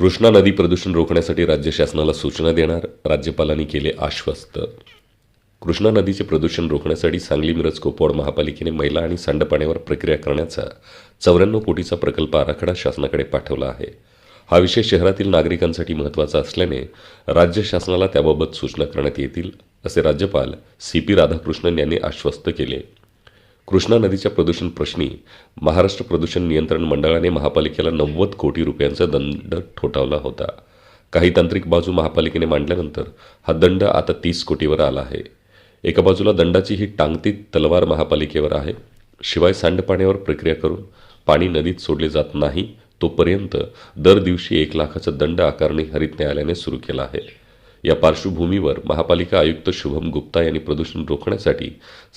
कृष्णा नदी प्रदूषण रोखण्यासाठी राज्य शासनाला सूचना देणार राज्यपालांनी केले आश्वस्त. कृष्णा नदीचे प्रदूषण रोखण्यासाठी सांगली मिरज कोपवाड महापालिकेने मैला आणि सांडपाण्यावर प्रक्रिया करण्याचा चौऱ्याण्णव कोटीचा प्रकल्प आराखडा शासनाकडे पाठवला आहे. हा विषय शहरातील नागरिकांसाठी महत्त्वाचा असल्याने राज्य शासनाला त्याबाबत सूचना करण्यात येतील असे राज्यपाल सी पी राधाकृष्णन यांनी आश्वस्त केले. कृष्णा नदीच्या प्रदूषण प्रश्नी महाराष्ट्र प्रदूषण नियंत्रण मंडळाने महापालिकेला नव्वद कोटी रुपयांचा दंड ठोठावला होता. काही तांत्रिक बाजू महापालिकेने मांडल्यानंतर हा दंड आता तीस कोटीवर आला आहे. एका बाजूला दंडाची ही टांगती तलवार महापालिकेवर आहे. शिवाय सांडपाण्यावर प्रक्रिया करून पाणी नदीत सोडले जात नाही तोपर्यंत दर दिवशी एक लाखाचा दंड आकारणी हरित न्यायालयाने सुरू केला आहे. या पार्श्वभूमीवर महापालिका आयुक्त शुभम गुप्ता यांनी प्रदूषण रोखण्यासाठी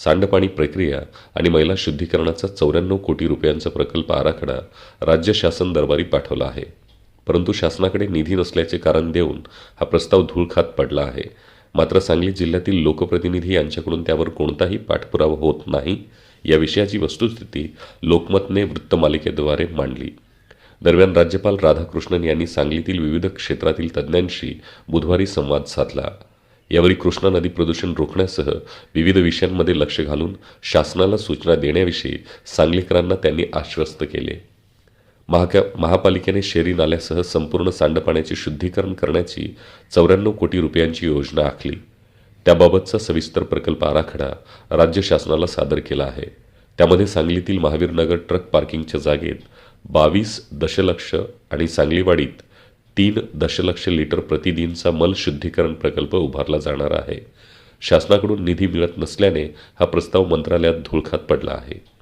सांडपाणी प्रक्रिया आणि मैला शुद्धीकरणाचा चौऱ्याण्णव कोटी रुपयांचा प्रकल्प आराखडा राज्य शासन दरबारी पाठवला आहे. परंतु शासनाकडे निधी नसल्याचे कारण देऊन हा प्रस्ताव धूळखात पडला आहे. मात्र सांगली जिल्ह्यातील लोकप्रतिनिधी यांच्याकडून त्यावर कोणताही पाठपुरावा होत नाही या विषयाची वस्तुस्थिती लोकमतने वृत्तमालिकेद्वारे मांडली. दरम्यान राज्यपाल राधाकृष्णन यांनी सांगलीतील विविध क्षेत्रातील तज्ज्ञांशी बुधवारी संवाद साधला. यावेळी कृष्णा नदी प्रदूषण रोखण्यासह विविध विषयांमध्ये लक्ष घालून शासनाला सूचना देण्याविषयी सांगलीकरांना त्यांनी आश्वस्त केले. महाका महापालिकेने शेरी नाल्यासह संपूर्ण सांडपाण्याचे शुद्धीकरण करण्याची चौऱ्याण्णव कोटी रुपयांची योजना आखली. त्याबाबतचा सविस्तर प्रकल्प आराखडा राज्य शासनाला सादर केला आहे. त्यामध्ये सांगलीतील महावीर नगर ट्रक पार्किंगच्या जागेत बावीस दशलक्ष आणि सांगलीवाडीत तीन दशलक्ष लिटर प्रतिदिनचा मल शुद्धीकरण प्रकल्प उभारला जाणार आहे. शासनाकडून निधी मिळत नसल्याने हा प्रस्ताव मंत्रालयात धुळखात पडला आहे.